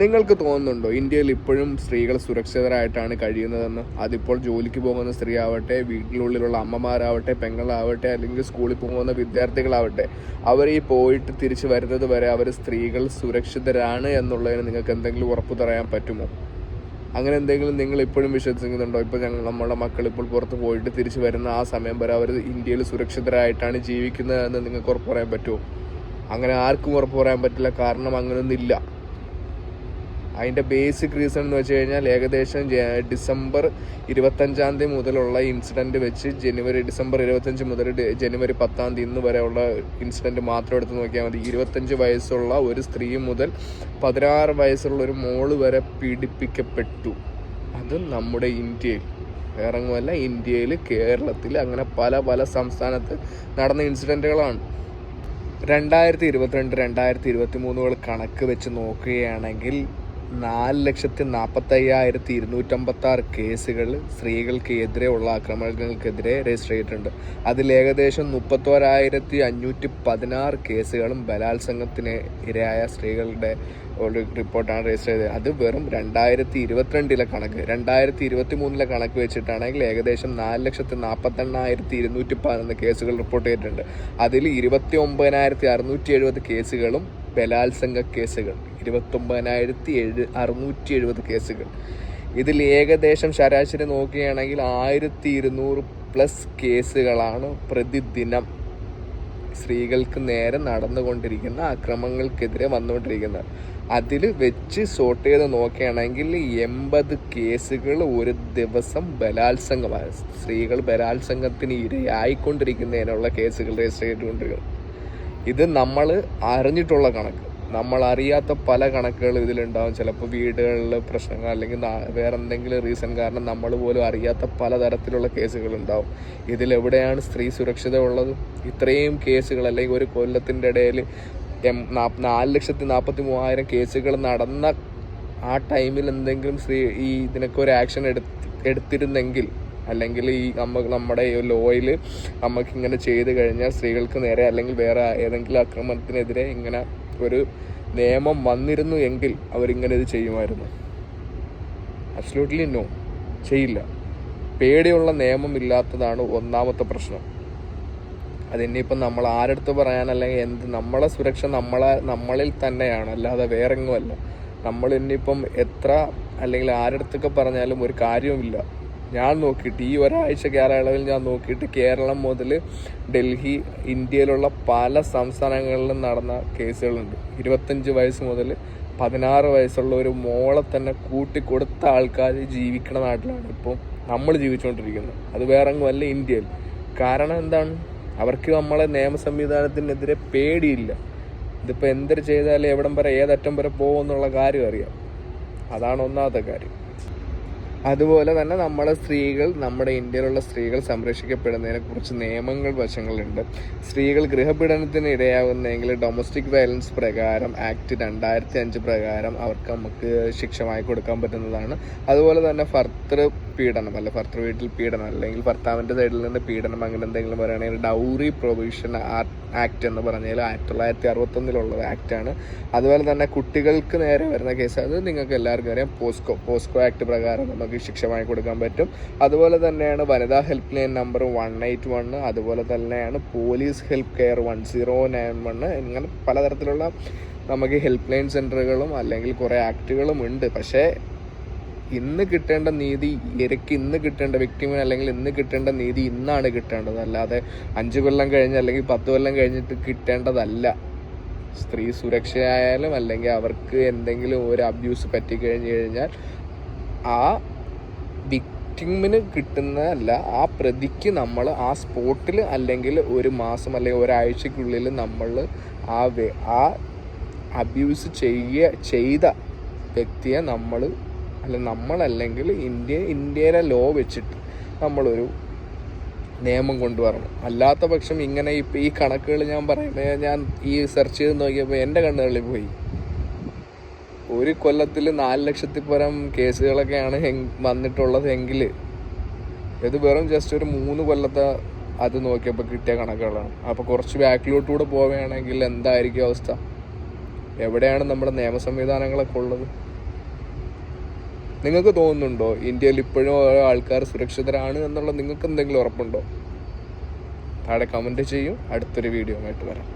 നിങ്ങൾക്ക് തോന്നുന്നുണ്ടോ ഇന്ത്യയിൽ ഇപ്പോഴും സ്ത്രീകൾ സുരക്ഷിതരായിട്ടാണ് കഴിയുന്നതെന്ന്? അതിപ്പോൾ ജോലിക്ക് പോകുന്ന സ്ത്രീ ആവട്ടെ വീട്ടിനുള്ളിലുള്ള അമ്മമാരാവട്ടെ പെങ്ങളാവട്ടെ അല്ലെങ്കിൽ സ്കൂളിൽ പോകുന്ന വിദ്യാർത്ഥികളാവട്ടെ അവർ ഈ പോയിട്ട് തിരിച്ചു വരുന്നത് വരെ അവർ സ്ത്രീകൾ സുരക്ഷിതരാണ് എന്നുള്ളതിന് നിങ്ങൾക്ക് എന്തെങ്കിലും ഉറപ്പ് പറയാൻ പറ്റുമോ? അങ്ങനെ എന്തെങ്കിലും നിങ്ങൾ ഇപ്പോഴും വിശ്വസിക്കുന്നുണ്ടോ? ഇപ്പോൾ ഞങ്ങൾ നമ്മുടെ മക്കൾ ഇപ്പോൾ പുറത്ത് പോയിട്ട് തിരിച്ചു വരുന്ന ആ സമയം വരെ അവർ ഇന്ത്യയിൽ സുരക്ഷിതരായിട്ടാണ് ജീവിക്കുന്നതെന്ന് നിങ്ങൾക്ക് ഉറപ്പ് പറയാൻ പറ്റുമോ? അങ്ങനെ ആർക്കും ഉറപ്പ് പറയാൻ പറ്റില്ല. കാരണം അങ്ങനെയൊന്നുമില്ല അതിന്റെ ബേസിക് റീസൺ എന്ന് വെച്ച് കഴിഞ്ഞാൽ ഏകദേശം ഡിസംബർ ഇരുപത്തഞ്ചാം തീയതി മുതലുള്ള ഇൻസിഡന്റ് വെച്ച് ജനുവരി ഡിസംബർ ഇരുപത്തഞ്ച് മുതൽ ജനുവരി പത്താം തീയതി ഇന്ന് വരെയുള്ള ഇൻസിഡന്റ് മാത്രം എടുത്ത് നോക്കിയാൽ മതി. ഇരുപത്തഞ്ച് വയസ്സുള്ള ഒരു സ്ത്രീ മുതൽ പതിനാറ് വയസ്സുള്ള ഒരു മോൾ വരെ പീഡിപ്പിക്കപ്പെട്ടു. അത് നമ്മുടെ ഇന്ത്യയിൽ. വേറെങ്ങുമല്ല ഇന്ത്യയിൽ കേരളത്തിൽ അങ്ങനെ പല പല സംസ്ഥാനത്ത് നടന്ന ഇൻസിഡന്റുകളാണ് രണ്ടായിരത്തി ഇരുപത്തിരണ്ട് രണ്ടായിരത്തി ഇരുപത്തി മൂന്നുകൾ കണക്ക് വെച്ച് നോക്കുകയാണെങ്കിൽ നാല് ലക്ഷത്തി നാൽപ്പത്തയ്യായിരത്തി ഇരുന്നൂറ്റമ്പത്തി ആറ് കേസുകൾ സ്ത്രീകൾക്ക് എതിരെയുള്ള ആക്രമണങ്ങൾക്കെതിരെ രജിസ്റ്റർ ചെയ്തിട്ടുണ്ട്. അതിൽ ഏകദേശം മുപ്പത്തോരായിരത്തി അഞ്ഞൂറ്റി പതിനാറ് കേസുകളും ബലാത്സംഗത്തിന് ഇരയായ സ്ത്രീകളുടെ ഒരു റിപ്പോർട്ടാണ് രജിസ്റ്റർ ചെയ്തത്. അത് വെറും രണ്ടായിരത്തി ഇരുപത്തിരണ്ടിലെ കണക്ക്. രണ്ടായിരത്തി ഇരുപത്തി മൂന്നിലെ കണക്ക് വെച്ചിട്ടാണെങ്കിൽ ഏകദേശം നാല് ലക്ഷത്തി നാൽപ്പത്തെണ്ണായിരത്തി ഇരുന്നൂറ്റി പതിനൊന്ന് കേസുകൾ റിപ്പോർട്ട് ചെയ്തിട്ടുണ്ട്. അതിൽ ഇരുപത്തി ഒമ്പതിനായിരത്തി അറുന്നൂറ്റി എഴുപത് കേസുകളും ബലാത്സംഗ കേസുകൾ. ഇരുപത്തൊമ്പതിനായിരത്തി എഴു അറുന്നൂറ്റി എഴുപത് കേസുകൾ. ഇതിൽ ഏകദേശം ശരാശരി നോക്കുകയാണെങ്കിൽ ആയിരത്തി ഇരുന്നൂറ് പ്ലസ് കേസുകളാണ് പ്രതിദിനം സ്ത്രീകൾക്ക് നേരെ നടന്നുകൊണ്ടിരിക്കുന്ന അക്രമങ്ങൾക്കെതിരെ വന്നുകൊണ്ടിരിക്കുന്നത്. അതിൽ വെച്ച് സോർട്ട് ചെയ്ത് നോക്കുകയാണെങ്കിൽ എൺപത് കേസുകൾ ഒരു ദിവസം ബലാത്സംഗമാണ് സ്ത്രീകൾ ബലാത്സംഗത്തിന് ഇരയായിക്കൊണ്ടിരിക്കുന്നതിനുള്ള കേസുകൾ രജിസ്റ്റർ ചെയ്തുകൊണ്ടിരിക്കുന്നത് ഇത് നമ്മൾ അറിഞ്ഞിട്ടുള്ള കണക്ക്. നമ്മൾ അറിയാത്ത പല കണക്കുകൾ ഇതിലുണ്ടാവും. ചിലപ്പോൾ വീടുകളിൽ പ്രശ്നങ്ങൾ അല്ലെങ്കിൽ വേറെ എന്തെങ്കിലും റീസൺ കാരണം നമ്മൾ പോലും അറിയാത്ത പലതരത്തിലുള്ള കേസുകൾ ഉണ്ടാവും. ഇതിലെവിടെയാണ് സ്ത്രീ സുരക്ഷിത ഉള്ളത്? ഇത്രയും കേസുകൾ അല്ലെങ്കിൽ ഒരു കൊല്ലത്തിന്റെ ഇടയിൽ എം നാല് ലക്ഷത്തി നാൽപ്പത്തി മൂവായിരം കേസുകൾ നടന്ന ആ ടൈമിൽ എന്തെങ്കിലും സ്ത്രീ ഈ ഇതിനൊക്കെ ഒരു ആക്ഷൻ എടുത്ത് എടുത്തിരുന്നെങ്കിൽ അല്ലെങ്കിൽ ഈ നമ്മ നമ്മുടെ ഈ ലോയിൽ നമുക്ക് ഇങ്ങനെ ചെയ്ത് കഴിഞ്ഞാൽ സ്ത്രീകൾക്ക് നേരെ അല്ലെങ്കിൽ വേറെ ഏതെങ്കിലും അക്രമത്തിനെതിരെ ഇങ്ങനെ ഒരു നിയമം വന്നിരുന്നു എങ്കിൽ അവരിങ്ങനെ ഇത് ചെയ്യുമായിരുന്നു. അബ്സലൂട്ട്ലി നോ ചെയ്യില്ല. പേടിയുള്ള നിയമം ഇല്ലാത്തതാണ് ഒന്നാമത്തെ പ്രശ്നം. അതിനിപ്പം നമ്മൾ ആരെടുത്ത് പറയാനല്ലെങ്കിൽ എന്ത് നമ്മളെ സുരക്ഷ നമ്മളെ നമ്മളിൽ തന്നെയാണ്. അല്ലാതെ വേറെങ്ങുമല്ല. നമ്മൾ ഇനിയിപ്പം എത്ര അല്ലെങ്കിൽ ആരെടുത്തൊക്കെ പറഞ്ഞാലും ഒരു കാര്യവുമില്ല. ഞാൻ നോക്കിയിട്ട് ഈ ഒരാഴ്ച കാലയളവിൽ ഞാൻ നോക്കിയിട്ട് കേരളം മുതൽ ഡൽഹി ഇന്ത്യയിലുള്ള പല സംസ്ഥാനങ്ങളിലും നടന്ന കേസുകളുണ്ട്. ഇരുപത്തഞ്ച് വയസ്സ് മുതൽ പതിനാറ് വയസ്സുള്ള ഒരു മോളെ തന്നെ കൂട്ടിക്കൊടുത്ത ആൾക്കാർ ജീവിക്കുന്ന നാട്ടിലാണ് ഇപ്പോൾ നമ്മൾ ജീവിച്ചുകൊണ്ടിരിക്കുന്നത്. അത് വേറെ അല്ല ഇന്ത്യയിൽ. കാരണം എന്താണ്? അവർക്ക് നമ്മളെ നിയമ സംവിധാനത്തിനെതിരെ പേടിയില്ല. ഇതിപ്പോൾ എന്തൊരു ചെയ്താലും എവിടം വരെ ഏതറ്റം വരെ പോകുമെന്നുള്ള കാര്യം അറിയാം. അതാണ് ഒന്നാമത്തെ കാര്യം. അതുപോലെ തന്നെ നമ്മുടെ സ്ത്രീകൾ നമ്മുടെ ഇന്ത്യയിലുള്ള സ്ത്രീകൾ സംരക്ഷിക്കപ്പെടുന്നതിനെ കുറിച്ച് നിയമങ്ങൾ വശങ്ങളുണ്ട്. സ്ത്രീകൾ ഗൃഹപീഡനത്തിന് ഇടയാകുന്നെങ്കിൽ ഡൊമസ്റ്റിക് വയലൻസ് പ്രകാരം ആക്ട് രണ്ടായിരത്തി അഞ്ച് പ്രകാരം അവർക്ക് നമുക്ക് ശിക്ഷമായി കൊടുക്കാൻ പറ്റുന്നതാണ്. അതുപോലെ തന്നെ ഭർത്തൃ പീഡനം അല്ല ഭർത്തൃ വീട്ടിൽ പീഡനം അല്ലെങ്കിൽ ഭർത്താവിന്റെ സൈഡിൽ നിന്ന് പീഡനം അങ്ങനെ എന്തെങ്കിലും പറയുകയാണെങ്കിൽ ഡൗറി പ്രൊവിഷൻ ആക്ട് എന്ന് പറഞ്ഞാൽ ആയിരത്തി തൊള്ളായിരത്തി അറുപത്തൊന്നിലുള്ള ആക്റ്റാണ് അതുപോലെ തന്നെ കുട്ടികൾക്ക് നേരെ വരുന്ന കേസ് അത് നിങ്ങൾക്ക് എല്ലാവർക്കും അറിയാം. പോസ്കോ പോസ്കോ ആക്ട് പ്രകാരം നമുക്ക് ശിക്ഷമായി കൊടുക്കാൻ പറ്റും. അതുപോലെ തന്നെയാണ് വനിതാ help line number one eight one അതുപോലെ തന്നെയാണ് police help care one zero nine one ഇങ്ങനെ പലതരത്തിലുള്ള നമുക്ക് ഹെൽപ്പ് ലൈൻ സെന്ററുകളും അല്ലെങ്കിൽ കുറേ ആക്റ്റുകളും ഉണ്ട്. പക്ഷേ ഇന്ന് കിട്ടേണ്ട നീതി ഇരയ്ക്ക് ഇന്ന് കിട്ടേണ്ട വ്യക്തിമിന് അല്ലെങ്കിൽ ഇന്ന് കിട്ടേണ്ട നീതി ഇന്നാണ് കിട്ടേണ്ടത്. അല്ലാതെ അഞ്ച് കൊല്ലം കഴിഞ്ഞ് അല്ലെങ്കിൽ പത്ത് കൊല്ലം കഴിഞ്ഞിട്ട് കിട്ടേണ്ടതല്ല. സ്ത്രീ സുരക്ഷയായാലും അല്ലെങ്കിൽ അവർക്ക് എന്തെങ്കിലും ഒരു അബ്യൂസ് പറ്റി കഴിഞ്ഞു കഴിഞ്ഞാൽ ആ വിക്ടിമിന് കിട്ടുന്നതല്ല ആ പ്രതിക്ക് നമ്മൾ ആ സ്പോട്ടിൽ അല്ലെങ്കിൽ ഒരു മാസം അല്ലെങ്കിൽ ഒരാഴ്ചക്കുള്ളിൽ നമ്മൾ ആ ആ അബ്യൂസ് ചെയ്യ ചെയ്ത വ്യക്തിയെ നമ്മൾ അല്ല നമ്മളല്ലെങ്കിൽ ഇന്ത്യ ഇന്ത്യയിലെ ലോ വെച്ചിട്ട് നമ്മളൊരു നിയമം കൊണ്ടുവരണം. അല്ലാത്ത പക്ഷം ഇങ്ങനെ ഇപ്പം ഈ കണക്കുകൾ ഞാൻ പറയുന്നത് ഞാൻ ഈ സെർച്ച് ചെയ്ത് നോക്കിയപ്പോൾ എന്റെ കണ്ണുകളിൽ പോയി. ഒരു കൊല്ലത്തിൽ നാല് ലക്ഷത്തിൽ പരം കേസുകളൊക്കെയാണ് വന്നിട്ടുള്ളത് എങ്കിൽ. ഇത് വെറും ജസ്റ്റ് ഒരു മൂന്ന് കൊല്ലത്തെ അത് നോക്കിയപ്പോൾ കിട്ടിയ കണക്കുകളാണ്. അപ്പോൾ കുറച്ച് ബാക്കിലോട്ടുകൂടെ പോവുകയാണെങ്കിൽ എന്തായിരിക്കും അവസ്ഥ? എവിടെയാണ് നമ്മുടെ നിയമ സംവിധാനങ്ങളൊക്കെ ഉള്ളത്? നിങ്ങൾക്ക് തോന്നുന്നുണ്ടോ ഇന്ത്യയിൽ ഇപ്പോഴും ഓരോ ആൾക്കാർ സുരക്ഷിതരാണ് എന്നുള്ള നിങ്ങൾക്ക് എന്തെങ്കിലും ഉറപ്പുണ്ടോ? താഴെ കമന്റ് ചെയ്യും. അടുത്തൊരു വീഡിയോ ആയിട്ട് വരാം.